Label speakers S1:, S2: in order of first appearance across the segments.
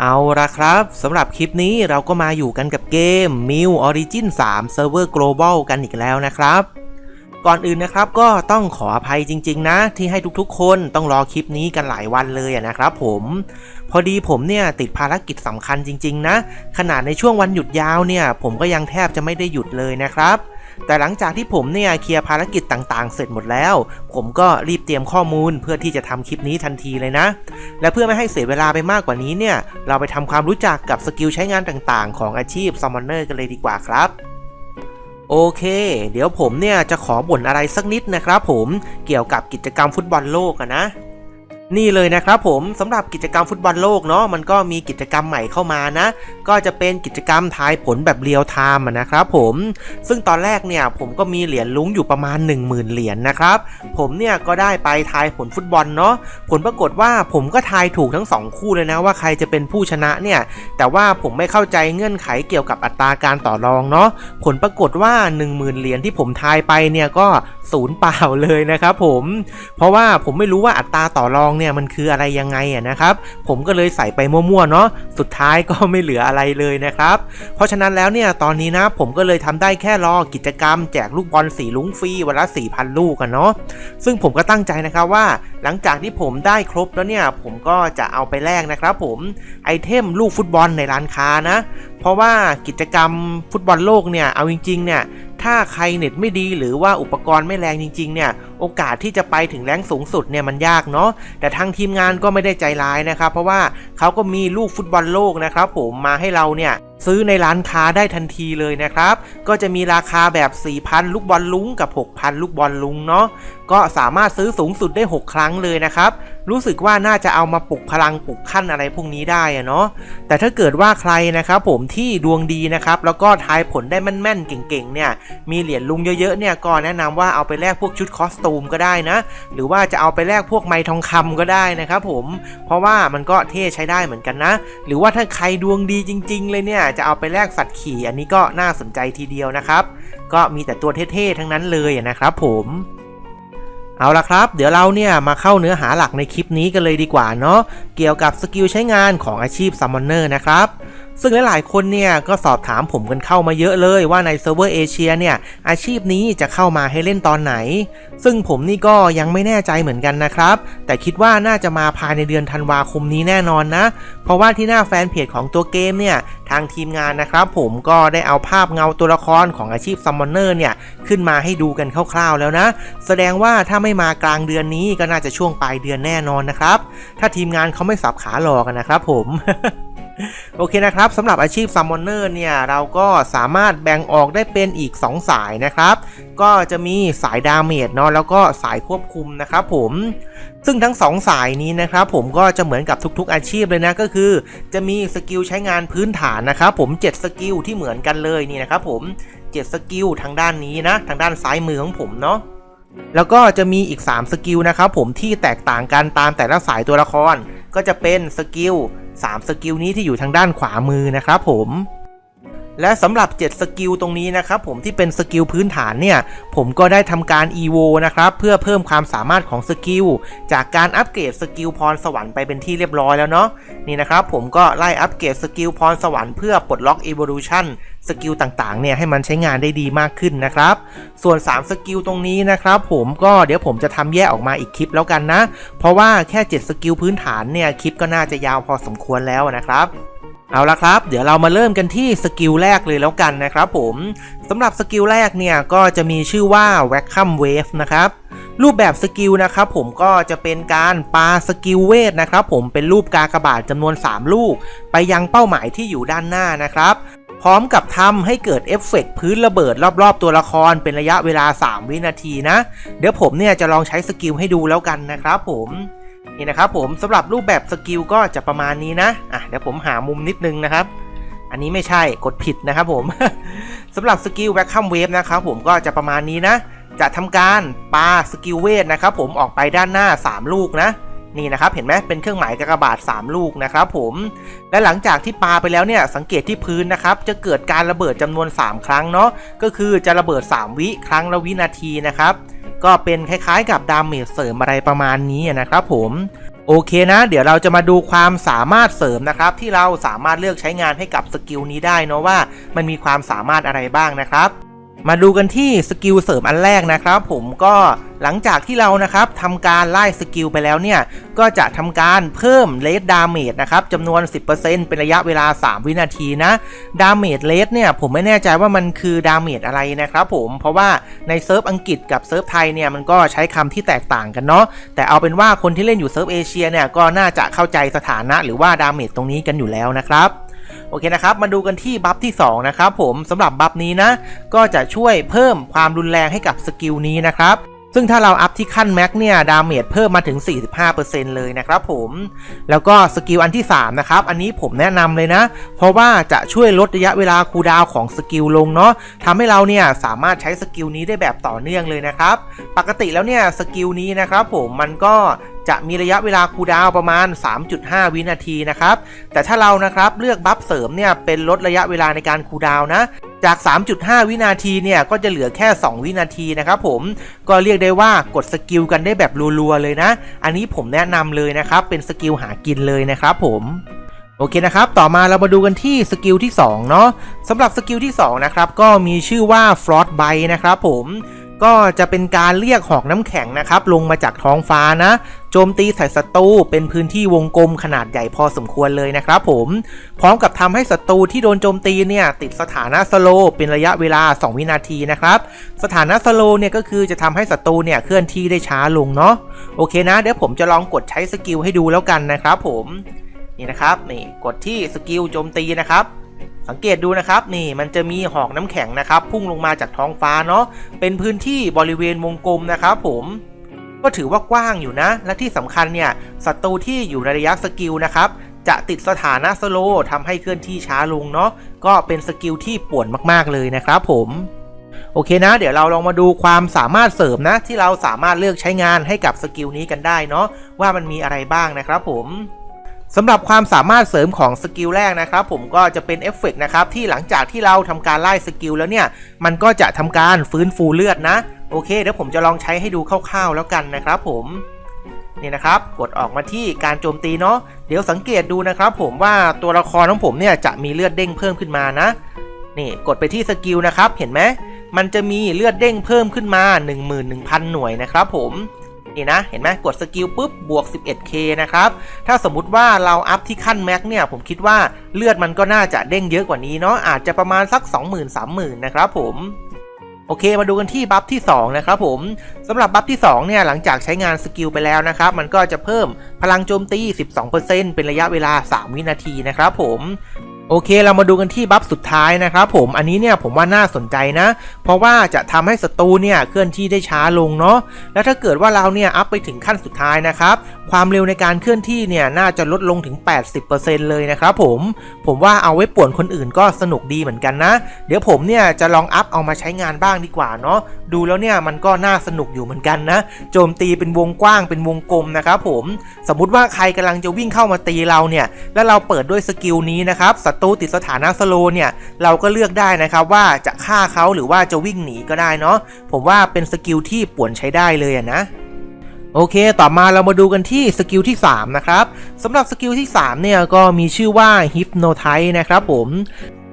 S1: เอาละครับสำหรับคลิปนี้เราก็มาอยู่กันกับเกม m i l Origin 3 Server Global กันอีกแล้วนะครับ ก่อนอื่นนะครับก็ต้องขออภัยจริง ๆ นะ ที่ให้ทุกๆ คนต้องรอคลิปนี้กันหลายวันเลยนะครับผมพอดีผมเนี่ยติดภารกิจสำคัญจริง ๆ นะ ขนาดในช่วงวันหยุดยาวเนี่ย ผมก็ยังแทบจะไม่ได้หยุดเลยนะครับ แต่หลังจากที่ผมเนี่ยเคลียร์ภารกิจต่างๆ เสร็จหมดแล้ว ผมก็รีบเตรียมข้อมูลเพื่อที่จะทำคลิปนี้ทันทีเลยนะ และเพื่อไม่ให้เสียเวลาไปมากกว่านี้เนี่ย เราไปทำความรู้จักกับสกิลใช้งานต่างๆ ของอาชีพ Summoner กันเลยดีกว่าครับโอเค เดี๋ยวผมเนี่ยจะขอบ่นอะไรสักนิดนะครับผมเกี่ยวกับกิจกรรมฟุตบอลโลกนะ นี่เลยนะครับผมสำหรับกิจกรรมฟุตบอลโลกเนาะมันก็มีกิจกรรมใหม่เข้ามานะ ก็จะเป็นกิจกรรมทายผลแบบเรียลไทม์นะครับผมซึ่งตอนแรกเนี่ยผมก็มีเหรียญลุ้งอยู่ประมาณ 10,000 เหรียญนะครับ ผมเนี่ยก็ได้ไปทายผลฟุตบอลเนาะผลปรากฏว่าผมก็ทายถูกทั้งสองคู่เลยนะว่าใครจะเป็นผู้ชนะเนี่ยแต่ว่าผมไม่เข้าใจเงื่อนไขเกี่ยวกับอัตราการต่อรองเนาะผลปรากฏว่า 10,000 เหรียญที่ผมทายไปเนี่ยก็ศูนย์เปล่าเลยนะครับผมเพราะว่าผมไม่รู้ว่าอัตราต่อรองเนี่ยมันคืออะไรยังไงอะนะครับ ผมก็เลยใส่ไปมั่วๆเนาะสุดท้ายก็ไม่เหลืออะไรเลยนะครับ เพราะฉะนั้นแล้วเนี่ยตอนนี้นะผมก็เลยทำได้แค่รอกิจกรรม แจกลูกบอลสีลุงฟรีวันละ4,000ลูกกันเนาะซึ่งผมก็ตั้งใจนะครับว่า หลังจากที่ผมได้ครบแล้วเนี่ยผมก็จะเอาไปแลกนะครับผมไอเทมลูกฟุตบอลในร้านค้านะ เพราะว่ากิจกรรมฟุตบอลโลกเนี่ยเอาจริงๆเนี่ย ถ้าใครเน็ตไม่ดีหรือว่าอุปกรณ์ไม่แรงจริงๆเนี่ยโอกาสที่จะไปถึงแรงสูงสุดเนี่ยมันยากเนาะแต่ทางทีมงานก็ไม่ได้ใจร้ายนะครับ เพราะว่าเขาก็มีลูกฟุตบอลโลกนะครับ ผมมาให้เราเนี่ยซื้อในร้านค้าได้ทันทีเลยนะครับ ก็จะมีราคาแบบ 4,000 ลูกบอลลุงกับ 6,000 ลูกบอลลุงเนาะก็สามารถซื้อสูงสุดได้ 6 ครั้งเลยนะครับ รู้สึกว่าน่าจะเอามาปลุกพลังปลุกขั้นอะไรพวกนี้ได้อะเนาะ แต่ถ้าเกิดว่าใครนะครับผมที่ดวงดีนะครับ แล้วก็ทายผลได้แม่นๆ เก่งๆ เนี่ย มีเหรียญลุงเยอะๆ เนี่ยก็แนะนำว่าเอาไปแลกพวกชุดคอสตูมก็ได้นะ หรือว่าจะเอาไปแลกพวกไม้ทองคำก็ได้นะครับผม เพราะว่ามันก็เท่ใช้ได้เหมือนกันนะ หรือว่าถ้าใครดวงดีจริง ๆ เลยเนี่ย จะเอาไปแลกสัตว์ขี่ อันนี้ก็น่าสนใจทีเดียวนะครับ ก็มีแต่ตัวเท่ๆ ทั้งนั้นเลยนะครับผม เอาละครับ เดี๋ยวเราเนี่ยมาเข้าเนื้อหาหลักในคลิปนี้กันเลยดีกว่าเนาะเกี่ยวกับสกิลใช้งานของอาชีพซัมมอนเนอร์นะครับ ซึ่งหลายๆคนเนี่ยก็สอบถามผมกันเข้ามาเยอะเลยว่าในเซิร์ฟเวอร์เอเชียเนี่ยอาชีพนี้จะเข้ามาให้เล่นตอนไหน ซึ่งผมนี่ก็ยังไม่แน่ใจเหมือนกันนะครับ แต่คิดว่าน่าจะมาภายในเดือนธันวาคมนี้แน่นอนนะ เพราะว่าที่หน้าแฟนเพจของตัวเกมเนี่ยทางทีมงานนะครับผมก็ได้เอาภาพเงาตัวละครของอาชีพ Summoner เนี่ยขึ้นมาให้ดูกันคร่าวๆแล้วนะ แสดงว่าถ้าไม่มากลางเดือนนี้ก็น่าจะช่วงปลายเดือนแน่นอนนะครับ ถ้าทีมงานเขาไม่สับขาหลอกกันนะครับผม โอเคนะครับสำหรับอาชีพ Summoner เนี่ยเราก็สามารถแบ่งออกได้เป็นอีก 2 สายนะครับ ก็จะมีสายดาเมจเนาะแล้วก็สายควบคุมนะครับผมซึ่งทั้ง 2 สายนี้นะครับผมก็จะเหมือนกับทุกๆอาชีพเลยนะก็คือ จะมีสกิลใช้งานพื้นฐานนะครับผม 7 สกิลที่เหมือนกันเลยนี่นะครับผม 7 สกิลทางด้านนี้นะ ทางด้านซ้ายมือของผมเนาะแล้วก็จะมีอีก 3 สกิลนะครับผมที่แตกต่างกันตามแต่ละสายตัวละคร ก็จะเป็นสกิล 3 สกิลนี้ที่อยู่ทางด้านขวามือนะครับผม และสำหรับ 7 สกิลตรงนี้นะครับผมที่เป็นสกิลพื้นฐานเนี่ย ผมก็ได้ทำการ EVO นะครับ เพื่อเพิ่มความสามารถของสกิล จากการอัปเกรดสกิลพรสวรรค์ไปเป็นที่เรียบร้อยแล้วเนาะนี่นะครับผมก็ไล่อัปเกรดสกิลพรสวรรค์เพื่อปลดล็อก Evolution สกิลต่างๆเนี่ยให้มันใช้งานได้ดีมากขึ้นนะครับ ส่วน 3 สกิลตรงนี้นะครับผมก็เดี๋ยวผมจะทำแยกออกมาอีกคลิปแล้วกันนะ เพราะว่าแค่ 7 สกิลพื้นฐานเนี่ยคลิปก็น่าจะยาวพอสมควรแล้วนะครับ เอาละครับ เดี๋ยวเรามาเริ่มกันที่สกิลแรกเลยแล้วกันนะครับผมสำหรับสกิลแรกเนี่ยก็จะมีชื่อว่า w a c u m Wave นะครับรูปแบบสกิลนะครับผมก็จะเป็นการปาสกิลเวทนะครับผมเป็นรูปกากบาทจำนวน 3 ลูก ไปยังเป้าหมายที่อยู่ด้านหน้านะครับพร้อมกับทำให้เกิดเอฟเฟกต์พื้นระเบิดรอบๆ ตัวละครเป็นระยะเวลา 3 วินาทีนะ เดี๋ยวผมเนี่ยจะลองใช้สกิลให้ดูแล้วกันนะครับผม นี่นะครับผมสำหรับรูปแบบสกิลก็จะประมาณนี้นะอะเดี๋ยวผมหามุมนิดนึงนะครับ อันนี้ไม่ใช่กดผิดนะครับผมสำหรับสกิลแวคคัมเวฟนะครับผมก็จะประมาณนี้นะ จะทำการปาสกิลเวทนะครับผมออกไปด้านหน้า 3 ลูกนะนี่นะครับเห็นไหมเป็นเครื่องหมายกากบาท 3 ลูกนะครับผมและหลังจากที่ปาไปแล้วเนี่ยสังเกตที่พื้นนะครับจะเกิดการระเบิดจำนวน 3 ครั้งเนาะก็คือจะระเบิด 3 วิครั้งละวินาทีนะครับ ก็เป็นคล้ายๆ กับดาเมจเสริมอะไรประมาณนี้นะครับผมโอเคนะ เดี๋ยวเราจะมาดูความสามารถเสริมนะครับ ที่เราสามารถเลือกใช้งานให้กับสกิลนี้ได้เนาะว่า มันมีความสามารถอะไรบ้างนะครับ มาดูกันที่สกิลเสริมอันแรกนะครับ ผมก็หลังจากที่เรานะครับทำการไล่สกิลไปแล้วเนี่ย ก็จะทำการเพิ่มเลสดาเมจนะครับจำนวน 10%เป็นระยะเวลา 3 วินาทีนะดาเมจเลสเนี่ย ผมไม่แน่ใจว่ามันคือดาเมจอะไรนะครับผมเพราะว่าในเซิร์ฟอังกฤษกับเซิร์ฟไทยเนี่ย มันก็ใช้คำที่แตกต่างกันเนาะแต่เอาเป็นว่าคนที่เล่นอยู่เซิร์ฟเอเชียเนี่ยก็น่าจะเข้าใจสถานะหรือว่าดาเมจตรงนี้กันอยู่แล้วนะครับ อเคนะครับ มาดูกันที่บัฟที่2นะครับผมสำหรับบัฟนี้นะ ก็จะช่วยเพิ่มความรุนแรงให้กับสกิลนี้นะครับซึ่งถ้าเราอัพที่ขั้นแม็กเนี่ย ดาเมจเพิ่มมาถึง 45%เลยนะครับผม แล้วก็สกิลอันที่ 3 นะครับ อันนี้ผมแนะนำเลยนะ เพราะว่าจะช่วยลดระยะเวลาคูดาวของสกิลลงเนาะทำให้เราเนี่ย สามารถใช้สกิลนี้ได้แบบต่อเนื่องเลยนะครับ ปกติแล้วเนี่ย สกิลนี้นะครับผมมันก็ จะมีระยะเวลาคูดาวประมาณ 3.5 วินาทีนะครับ แต่ถ้าเรานะครับเลือกบัฟเสริมเนี่ยเป็นลดระยะเวลาในการคูดาวน์นะ จาก 3.5 วินาทีเนี่ยก็จะเหลือแค่ 2 วินาทีนะครับผม ก็เรียกได้ว่ากดสกิลกันได้แบบรัวๆเลยนะ อันนี้ผมแนะนำเลยนะครับ เป็นสกิลหากินเลยนะครับผมโอเคนะครับ ต่อมาเรามาดูกันที่สกิลที่2เนาะสำหรับสกิลที่2นะครับก็มีชื่อว่า Frost Bite นะครับผม ก็จะเป็นการเรียกหอกน้ำแข็งนะครับ ลงมาจากท้องฟ้านะ โจมตีใส่ศัตรูเป็นพื้นที่วงกลมขนาดใหญ่พอสมควรเลยนะครับผม พร้อมกับทำให้ศัตรูที่โดนโจมตีเนี่ยติดสถานะสโลเป็นระยะเวลา 2 วินาทีนะครับ สถานะสโลเนี่ยก็คือจะทำให้ศัตรูเนี่ยเคลื่อนที่ได้ช้าลงเนาะ โอเคนะ เดี๋ยวผมจะลองกดใช้สกิลให้ดูแล้วกันนะครับผม นี่นะครับ นี่กดที่สกิลโจมตีนะครับ สังเกตดูนะครับนี่มันจะมีหอกน้ำแข็งนะครับ พุ่งลงมาจากท้องฟ้าเนาะเป็นพื้นที่บริเวณวงกลมนะครับผมก็ถือว่ากว้างอยู่นะ และที่สำคัญเนี่ยศัตรูที่อยู่ในระยะสกิลนะครับจะติดสถานะสโลทำให้เคลื่อนที่ช้าลงเนาะก็เป็นสกิลที่ป่วนมากๆเลยนะครับผมโอเคนะ เดี๋ยวเราลองมาดูความสามารถเสริมนะ ที่เราสามารถเลือกใช้งานให้กับสกิลนี้กันได้เนาะว่ามันมีอะไรบ้างนะครับผม สำหรับความสามารถเสริมของสกิลแรกนะครับผมก็จะเป็นเอฟเฟกต์นะครับที่หลังจากที่เราทำการไล่สกิลแล้วเนี่ย มันก็จะทำการฟื้นฟูเลือดนะ โอเคเดี๋ยวผมจะลองใช้ให้ดูคร่าวๆแล้วกันนะครับผมนี่นะครับกดออกมาที่การโจมตีเนาะเดี๋ยวสังเกตดูนะครับผมว่าตัวละครของผมเนี่ยจะมีเลือดเด้งเพิ่มขึ้นมานะ นี่กดไปที่สกิลนะครับเห็นไหมมันจะมีเลือดเด้งเพิ่มขึ้นมา 11,000 หน่วยนะครับผม นี่นะ เห็นไหมกดสกิลปุ๊บบวก 11k นะครับ ถ้าสมมุติว่าเราอัพที่ขั้นแม็กเนี่ย ผมคิดว่าเลือดมันก็น่าจะเด้งเยอะกว่านี้เนาะอาจจะประมาณสัก 20,000 30,000 นะครับผมโอเค มาดูกันที่บัฟที่ 2 นะครับผมสำหรับบัฟที่ 2 เนี่ย หลังจากใช้งานสกิลไปแล้วนะครับ มันก็จะเพิ่มพลังโจมตี 12%เป็นระยะเวลา 3 วินาทีนะครับผม โอเคเรามาดูกันที่บัฟสุดท้ายนะครับผมอันนี้เนี่ยผมว่าน่าสนใจนะ เพราะว่าจะทำให้ศัตรูเนี่ยเคลื่อนที่ได้ช้าลงเนาะแล้วถ้าเกิดว่าเราเนี่ยอัพไปถึงขั้นสุดท้ายนะครับความเร็วในการเคลื่อนที่เนี่ยน่าจะลดลงถึง 80%เลยนะครับผมผมว่าเอาไว้ป่วนคนอื่นก็สนุกดีเหมือนกันนะ เดี๋ยวผมเนี่ยจะลองอัพเอามาใช้งานบ้างดีกว่าเนาะดูแล้วเนี่ยมันก็น่าสนุกอยู่เหมือนกันนะโจมตีเป็นวงกว้างเป็นวงกลมนะครับผมสมมุติว่าใครกำลังจะวิ่งเข้ามาตีเราเนี่ยแล้วเราเปิดด้วยสกิลนี้นะครับศัตรูติดสถานะสโลเนี่ยเราก็เลือกได้นะครับว่าจะฆ่าเขาหรือว่าจะวิ่งหนีก็ได้เนาะผมว่าเป็นสกิลที่ป่วนใช้ได้เลยนะโอเค ต่อมาเรามาดูกันที่สกิลที่ 3 นะครับสำหรับสกิลที่ 3 เนี่ยก็มีชื่อว่า Hypnotize นะครับผม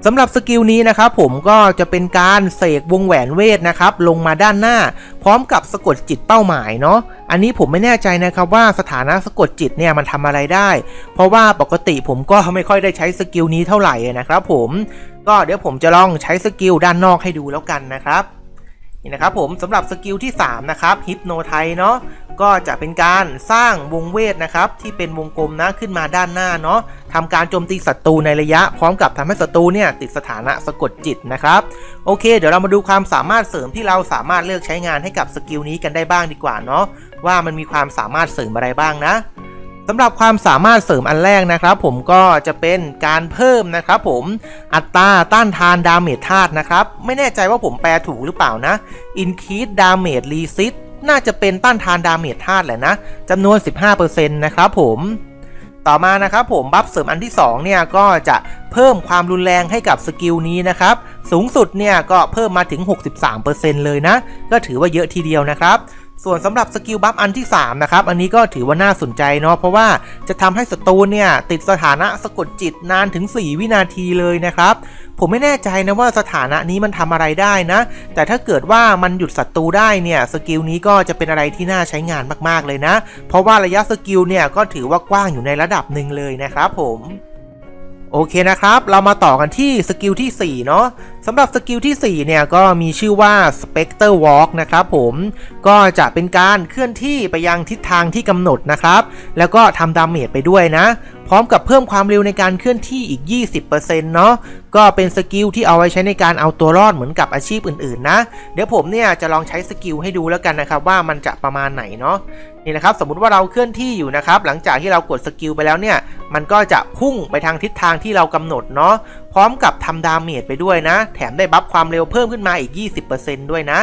S1: สำหรับสกิลนี้นะครับผมก็จะเป็นการเสกวงแหวนเวทนะครับลงมาด้านหน้า พร้อมกับสะกดจิตเป้าหมายเนาะอันนี้ผมไม่แน่ใจนะครับว่าสถานะสะกดจิตเนี่ยมันทำอะไรได้ เพราะว่าปกติผมก็ไม่ค่อยได้ใช้สกิลนี้เท่าไหร่นะครับผมก็เดี๋ยวผมจะลองใช้สกิลด้านนอกให้ดูแล้วกันนะครับ นี่นะครับผมสำหรับสกิลที่ 3 นะครับฮิปโนไทเนาะก็จะเป็นการสร้างวงเวทนะครับ ที่เป็นวงกลมนะขึ้นมาด้านหน้าเนาะทำการโจมตีศัตรูในระยะ พร้อมกับทำให้ศัตรูเนี่ยติดสถานะสะกดจิตนะครับ โอเค เดี๋ยวเรามาดูความสามารถเสริมที่เราสามารถเลือกใช้งานให้กับสกิลนี้กันได้บ้างดีกว่าเนาะว่ามันมีความสามารถเสริมอะไรบ้างนะ สำหรับความสามารถเสริมอันแรกนะครับ ผมก็จะเป็นการเพิ่มนะครับ ผมอัตราต้านทานดาเมจธาตุนะครับ ไม่แน่ใจว่าผมแปลถูกหรือเปล่านะ Increase Damage Resist น่าจะเป็นต้านทานดาเมจธาตุแหละนะจำนวน 15%นะครับผมต่อมานะครับผมบัฟเสริมอันที่ 2 เนี่ยก็จะเพิ่มความรุนแรงให้กับสกิลนี้นะครับ สูงสุดเนี่ยก็เพิ่มมาถึง 63%เลยนะ ก็ถือว่าเยอะทีเดียวนะครับ ส่วนสำหรับสกิลบัฟอันที่ 3 นะครับ อันนี้ก็ถือว่าน่าสนใจเนาะเพราะว่าจะทำให้ศัตรูเนี่ย ติดสถานะสะกดจิตนานถึง 4 วินาทีเลยนะครับ ผมไม่แน่ใจนะว่าสถานะนี้มันทำอะไรได้นะ แต่ถ้าเกิดว่ามันหยุดศัตรูได้เนี่ยสกิลนี้ก็จะเป็นอะไรที่น่าใช้งานมากๆเลยนะ เพราะว่าระยะสกิลเนี่ยก็ถือว่ากว้างอยู่ในระดับหนึ่งเลยนะครับผม โอเคนะครับ เรามาต่อกันที่สกิลที่ 4 เนาะสำหรับสกิลที่ 4 เนี่ย ก็มีชื่อว่า Spectre Walk นะครับผมก็จะเป็นการเคลื่อนที่ไปยังทิศทางที่กำหนดนะครับ แล้วก็ทำดาเมจไปด้วยนะ พร้อมกับเพิ่มความเร็วในการเคลื่อนที่อีก 20%เนาะก็เป็นสกิลที่เอาไว้ใช้ในการเอาตัวรอดเหมือนกับอาชีพอื่นๆนะ เดี๋ยวผมเนี่ยจะลองใช้สกิลให้ดูแล้วกันนะครับว่ามันจะประมาณไหนเนาะ นี่นะครับสมมุติว่าเราเคลื่อนที่อยู่นะครับหลังจากที่เรากดสกิลไปแล้วเนี่ยมันก็จะพุ่งไปทางทิศทางที่เรากำหนดเนาะพร้อมกับทำดาเมจไปด้วยนะ แถมได้บัฟความเร็วเพิ่มขึ้นมาอีก 20%ด้วยนะ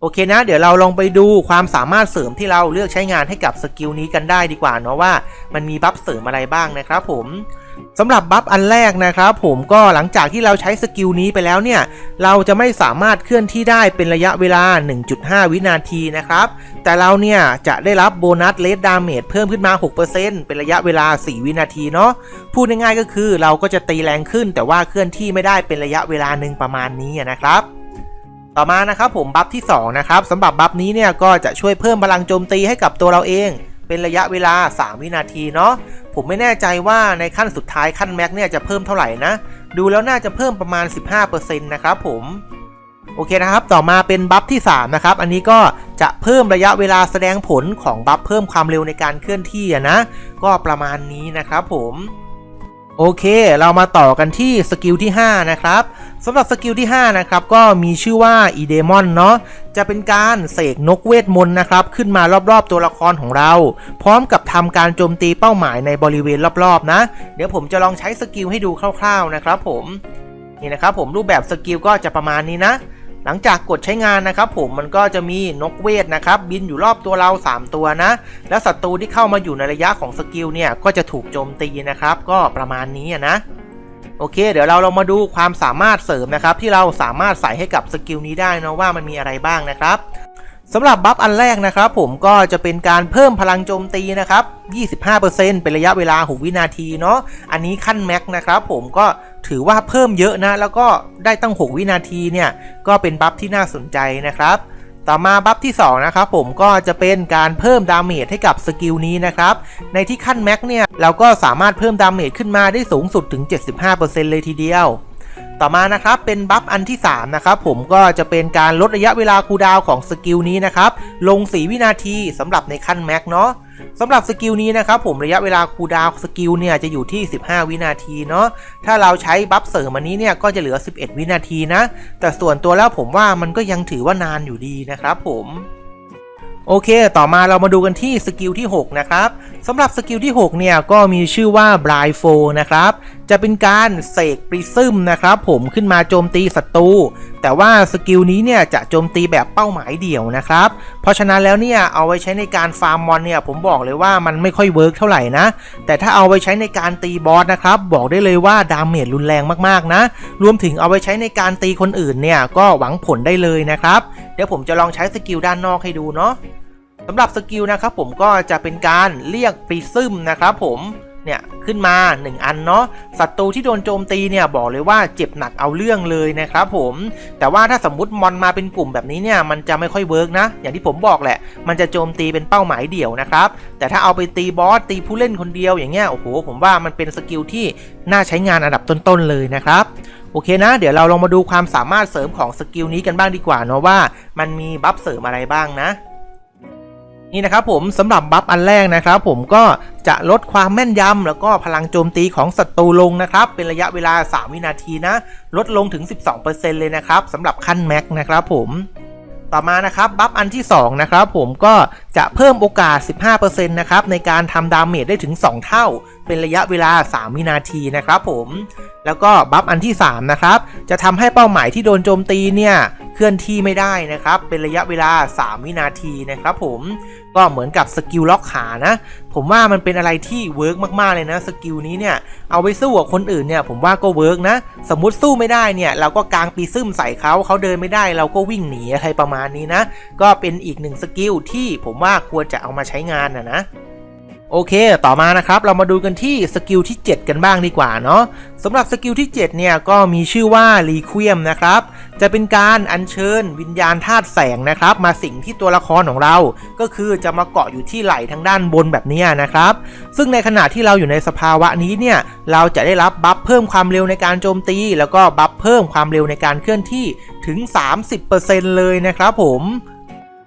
S1: โอเคนะ เดี๋ยวเราลองไปดูความสามารถเสริมที่เราเลือกใช้งานให้กับสกิลนี้กันได้ดีกว่าเนาะว่ามันมีบัฟเสริมอะไรบ้างนะครับผม สำหรับบัฟอันแรกนะครับผมก็หลังจากที่เราใช้สกิลนี้ไปแล้วเนี่ย เราจะไม่สามารถเคลื่อนที่ได้เป็นระยะเวลา 1.5 วินาทีนะครับ แต่เราเนี่ยจะได้รับโบนัสเลดดาเมจเพิ่มขึ้นมา 6%เป็นระยะเวลา 4 วินาทีเนาะพูดง่ายๆก็คือเราก็จะตีแรงขึ้น แต่ว่าเคลื่อนที่ไม่ได้เป็นระยะเวลาหนึ่งประมาณนี้นะครับต่อมานะครับผมบัฟที่2นะครับสำหรับบัฟนี้เนี่ยก็จะช่วยเพิ่มพลังโจมตีให้กับตัวเราเอง เป็นระยะเวลา 3 วินาทีเนาะผมไม่แน่ใจว่าในขั้นสุดท้ายขั้นแม็กเนี่ยจะเพิ่มเท่าไหร่นะ ดูแล้วน่าจะเพิ่มประมาณ 15%นะครับผมโอเคนะครับ ต่อมาเป็นบัฟที่ 3 นะครับ อันนี้ก็จะเพิ่มระยะเวลาแสดงผลของบัฟเพิ่มความเร็วในการเคลื่อนที่นะ ก็ประมาณนี้นะครับผม โอเค เรามาต่อกันที่สกิลที่ 5 นะครับสำหรับสกิลที่ 5 นะครับ ก็มีชื่อว่าอีเดมอนเนาะจะเป็นการเสกนกเวทมนต์นะครับ ขึ้นมารอบๆตัวละครของเรา พร้อมกับทำการโจมตีเป้าหมายในบริเวณรอบๆ นะ เดี๋ยวผมจะลองใช้สกิลให้ดูคร่าว ๆ นะครับผม นี่นะครับผมรูปแบบสกิลก็จะประมาณนี้นะ หลังจากกดใช้งานนะครับผมมันก็จะมีนกเวทนะครับบินอยู่รอบตัวเรา 3 ตัวนะ แล้วศัตรูที่เข้ามาอยู่ในระยะของสกิลเนี่ยก็จะถูกโจมตีนะครับ ก็ประมาณนี้นะโอเค เดี๋ยวเราลองมาดูความสามารถเสริมนะครับ ที่เราสามารถใส่ให้กับสกิลนี้ได้นะว่ามันมีอะไรบ้างนะครับสำหรับบัฟอันแรกนะครับผมก็จะเป็นการเพิ่มพลังโจมตีนะครับ 25%เป็นระยะเวลา 6 วินาทีเนาะ อันนี้ขั้นแม็กนะครับผมก็ ถือว่าเพิ่มเยอะนะ แล้วก็ได้ตั้ง 6 วินาทีเนี่ย ก็เป็นบัฟที่น่าสนใจนะครับ ต่อมาบัฟที่ 2 นะครับผมก็จะเป็นการเพิ่มดาเมจให้กับสกิลนี้นะครับ ในที่ขั้นแม็กเนี่ย เราก็สามารถเพิ่มดาเมจขึ้นมาได้สูงสุดถึง 75%เลยทีเดียวต่อมานะครับเป็นบัฟอันที่ 3 นะครับผมก็จะเป็นการลดระยะเวลาคูดาวของสกิลนี้นะครับ ลง 4 วินาทีสำหรับในขั้นแม็กเนาะ สำหรับสกิลนี้นะครับผมระยะเวลาคูดาวสกิลเนี่ยจะอยู่ที่ 15 วินาทีเนาะถ้าเราใช้บัฟเสริมอันนี้เนี่ยก็จะเหลือ 11 วินาทีนะ แต่ส่วนตัวแล้วผมว่ามันก็ยังถือว่านานอยู่ดีนะครับผมโอเค ต่อมาเรามาดูกันที่สกิลที่ 6 นะครับสำหรับสกิลที่ 6 เนี่ย ก็มีชื่อว่า b l i f o นะครับจะเป็นการเสกปริซึมนะครับผมขึ้นมาโจมตีศัตรูแต่ว่าสกิลนี้เนี่ยจะโจมตีแบบเป้าหมายเดี่ยวนะครับ เพราะฉะนั้นแล้วเนี่ยเอาไว้ใช้ในการฟาร์มมอนเนี่ยผมบอกเลยว่ามันไม่ค่อยเวิร์กเท่าไหร่นะ แต่ถ้าเอาไว้ใช้ในการตีบอสนะครับบอกได้เลยว่าดาเมจรุนแรงมากๆนะ รวมถึงเอาไว้ใช้ในการตีคนอื่นเนี่ยก็หวังผลได้เลยนะครับ เดี๋ยวผมจะลองใช้สกิลด้านนอกให้ดูเนาะสำหรับสกิลนะครับผมก็จะเป็นการเรียกปริซึมนะครับผม เนี่ยขึ้นมา 1 อันเนาะศัตรูที่โดนโจมตีเนี่ยบอกเลยว่าเจ็บหนักเอาเรื่องเลยนะครับผมแต่ว่าถ้าสมมติมอนมาเป็นกลุ่มแบบนี้เนี่ยมันจะไม่ค่อยเวิร์กนะ อย่างที่ผมบอกแหละ มันจะโจมตีเป็นเป้าหมายเดี่ยวนะครับ แต่ถ้าเอาไปตีบอสตีผู้เล่นคนเดียวอย่างเงี้ยโอ้โหผมว่ามันเป็นสกิลที่น่าใช้งานอันดับต้นๆเลยนะครับโอเคนะ เดี๋ยวเราลองมาดูความสามารถเสริมของสกิลนี้กันบ้างดีกว่าเนาะว่า มันมีบัฟเสริมอะไรบ้างนะ นี่นะครับผมสำหรับบัฟอันแรกนะครับผมก็จะลดความแม่นยำแล้วก็พลังโจมตีของศัตรูลงนะครับเป็นระยะเวลา 3 วินาทีนะ ลดลงถึง 12%เลยนะครับสำหรับขั้นแม็กนะครับผมต่อมานะครับบัฟอันที่2นะครับผมก็จะเพิ่มโอกาส 15%นะครับในการทำดาเมจได้ถึง 2 เท่า เป็นระยะเวลา 3 วินาทีนะครับผมแล้วก็บัฟอันที่3นะครับจะทำให้เป้าหมายที่โดนโจมตีเนี่ย เคลื่อนที่ไม่ได้นะครับ เป็นระยะเวลา 3 วินาทีนะครับผมก็เหมือนกับสกิลล็อกขานะ ผมว่ามันเป็นอะไรที่เวิร์กมากๆเลยนะสกิลนี้เนี่ยเอาไปสู้กับคนอื่นเนี่ยผมว่าก็เวิร์กนะ สมมุติสู้ไม่ได้เนี่ยเราก็กางปีซึมใส่เขาเขาเดินไม่ได้เราก็วิ่งหนีอะไรประมาณนี้นะ ก็เป็นอีกหนึ่งสกิลที่ผมว่าควรจะเอามาใช้งานนะนะ โอเค ต่อมานะครับ เรามาดูกันที่สกิลที่ 7 กันบ้างดีกว่าเนาะสำหรับสกิลที่ 7 เนี่ย ก็มีชื่อว่ารีค i ียมนะครับ จะเป็นการอัญเชิญวิญญาณธาตุแสงนะครับ มาสิงที่ตัวละครของเรา ก็คือจะมาเกาะอยู่ที่ไหล่ทางด้านบนแบบนี้นะครับ ซึ่งในขณะที่เราอยู่ในสภาวะนี้เนี่ย เราจะได้รับบัฟเพิ่มความเร็วในการโจมตี แล้วก็บัฟเพิ่มความเร็วในการเคลื่อนที่ถึง 30%เลยนะครับผม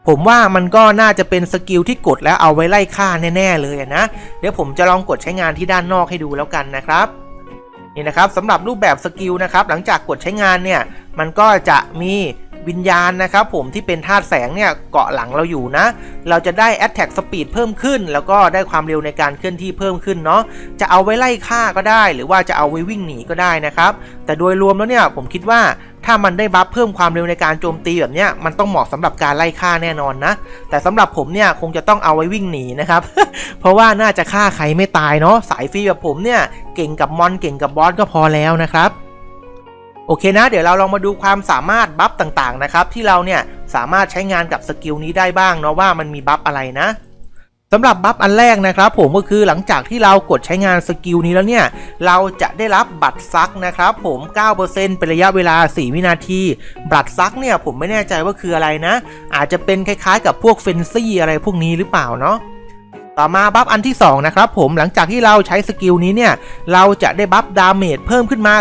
S1: ผมว่ามันก็น่าจะเป็นสกิลที่กดแล้วเอาไว้ไล่ฆ่าแน่ๆเลยนะ เดี๋ยวผมจะลองกดใช้งานที่ด้านนอกให้ดูแล้วกันนะครับนี่นะครับสำหรับรูปแบบสกิลนะครับหลังจากกดใช้งานเนี่ยมันก็จะมี วิญญาณนะครับผมที่เป็นธาตุแสงเนี่ยเกาะหลังเราอยู่นะ เราจะได้ Attack Speed เพิ่มขึ้น แล้วก็ได้ความเร็วในการเคลื่อนที่เพิ่มขึ้นเนาะจะเอาไว้ไล่ฆ่าก็ได้ หรือว่าจะเอาไว้วิ่งหนีก็ได้นะครับ แต่โดยรวมแล้วเนี่ยผมคิดว่าถ้ามันได้บัฟเพิ่มความเร็วในการโจมตีแบบเนี้ยมันต้องเหมาะสำหรับการไล่ฆ่าแน่นอนนะ แต่สำหรับผมเนี่ยคงจะต้องเอาไว้วิ่งหนีนะครับ เพราะว่าน่าจะฆ่าใครไม่ตายเนาะสายฟรีแบบผมเนี่ยเก่งกับมอนเก่งกับบอสก็พอแล้วนะครับ โอเคนะ เดี๋ยวเราลองมาดูความสามารถบัฟต่างๆนะครับ ที่เราเนี่ยสามารถใช้งานกับสกิลนี้ได้บ้างเนาะว่ามันมีบัฟอะไรนะสำหรับบัฟอันแรกนะครับผมก็คือหลังจากที่เรากดใช้งานสกิลนี้แล้วเนี่ย เราจะได้รับบัตรซักนะครับผม 9%เป็นระยะเวลา 4 วินาที บัตรซักเนี่ยผมไม่แน่ใจว่าคืออะไรนะ อาจจะเป็นคล้ายๆกับพวกเฟนซี่อะไรพวกนี้หรือเปล่าเนาะ ต่อมาบัฟอันที่ 2 นะครับผมหลังจากที่เราใช้สกิลนี้เนี่ย เราจะได้บัฟดาเมจเพิ่มขึ้นมา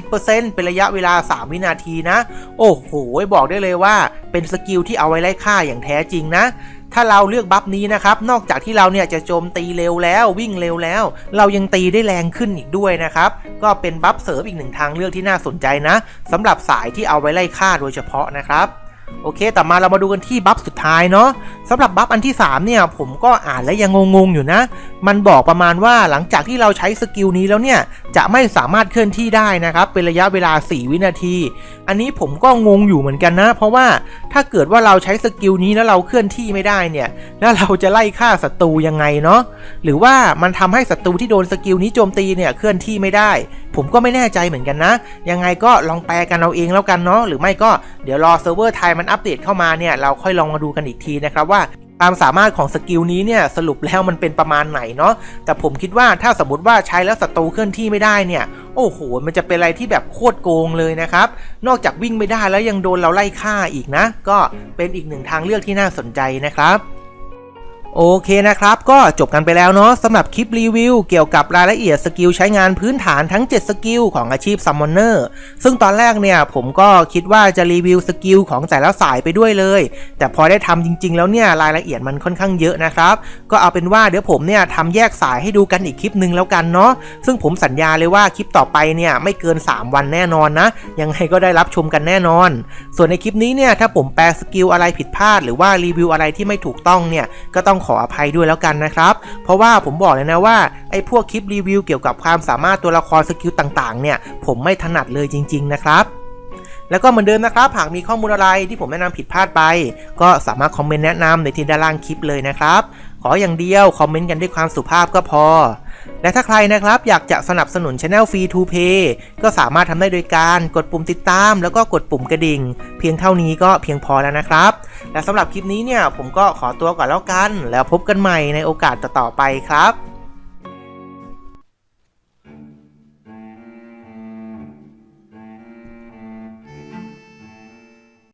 S1: 30%เป็นระยะเวลา 3 วินาทีนะ โอ้โห บอกได้เลยว่าเป็นสกิลที่เอาไว้ไล่ฆ่าอย่างแท้จริงนะถ้าเราเลือกบัฟนี้นะครับ นอกจากที่เราเนี่ยจะโจมตีเร็วแล้ววิ่งเร็วแล้ว เรายังตีได้แรงขึ้นอีกด้วยนะครับ ก็เป็นบัฟเสริมอีกหนึ่งทางเลือกที่น่าสนใจนะสำหรับสายที่เอาไว้ไล่ฆ่าโดยเฉพาะนะครับ โอเค ต่อมาเรามาดูกันที่บัฟสุดท้ายเนาะสำหรับบัฟอันที่ 3 เนี่ย ผมก็อ่านและยังงงๆอยู่นะ มันบอกประมาณว่าหลังจากที่เราใช้สกิลนี้แล้วเนี่ย จะไม่สามารถเคลื่อนที่ได้นะครับ เป็นระยะเวลา 4 วินาที อันนี้ผมก็งงอยู่เหมือนกันนะ เพราะว่าถ้าเกิดว่าเราใช้สกิลนี้แล้วเราเคลื่อนที่ไม่ได้เนี่ย แล้วเราจะไล่ฆ่าศัตรูยังไงเนาะ หรือว่ามันทำให้ศัตรูที่โดนสกิลนี้โจมตีเนี่ยเคลื่อนที่ไม่ได้ ผมก็ไม่แน่ใจเหมือนกันนะ ยังไงก็ลองแปลกันเอาเองแล้วกันเนาะ หรือไม่ก็เดี๋ยวรอเซิร์ฟเวอร์ไทยมันอัปเดตเข้ามาเนี่ยเราค่อยลองมาดูกันอีกทีนะครับว่า ความสามารถของสกิลนี้เนี่ยสรุปแล้วมันเป็นประมาณไหนเนาะแต่ผมคิดว่าถ้าสมมติว่าใช้แล้วศัตรูเคลื่อนที่ไม่ได้เนี่ยโอ้โห มันจะเป็นอะไรที่แบบโคตรโกงเลยนะครับ นอกจากวิ่งไม่ได้แล้วยังโดนเราไล่ฆ่าอีกนะ ก็เป็นอีกหนึ่งทางเลือกที่น่าสนใจนะครับ โอเคนะครับ ก็จบกันไปแล้วเนาะสำหรับคลิปรีวิวเกี่ยวกับรายละเอียดสกิลใช้งานพื้นฐานทั้ง 7 สกิลของอาชีพซัมมอนเนอร์ซึ่งตอนแรกเนี่ยผมก็คิดว่าจะรีวิวสกิลของแต่ละสายไปด้วยเลย แต่พอได้ทำจริง ๆ แล้วเนี่ยรายละเอียดมันค่อนข้างเยอะนะครับ ก็เอาเป็นว่าเดี๋ยวผมเนี่ยทำแยกสายให้ดูกันอีกคลิปหนึ่งแล้วกันเนาะซึ่งผมสัญญาเลยว่าคลิปต่อไปเนี่ยไม่เกิน 3 วันแน่นอนนะ ยังไงก็ได้รับชมกันแน่นอน ส่วนในคลิปนี้เนี่ยถ้าผมแปลสกิลอะไรผิดพลาด หรือว่ารีวิวอะไรที่ไม่ถูกต้องเนี่ยก็ต้องขออภัยด้วยแล้วกันนะครับ เพราะว่าผมบอกเลยนะว่าไอ้พวกคลิปรีวิวเกี่ยวกับความสามารถตัวละครสกิลต่างๆ เนี่ย ผมไม่ถนัดเลยจริง ๆ นะครับแล้วก็เหมือนเดิมนะครับ หากมีข้อมูลอะไรที่ผมแนะนำผิดพลาดไป ก็สามารถคอมเมนต์แนะนำในที่ด้านล่างคลิปเลยนะครับ ขออย่างเดียวคอมเมนต์กันด้วยความสุภาพก็พอ และถ้าใครนะครับอยากจะสนับสนุน Channel Free to Pay ก็สามารถทำได้โดยการกดปุ่มติดตาม แล้วก็กดปุ่มกระดิ่ง เพียงเท่านี้ก็เพียงพอแล้วนะครับ และสำหรับคลิปนี้เนี่ยผมก็ขอตัวก่อนแล้วกัน แล้วพบกันใหม่ในโอกาสต่อๆไปครับ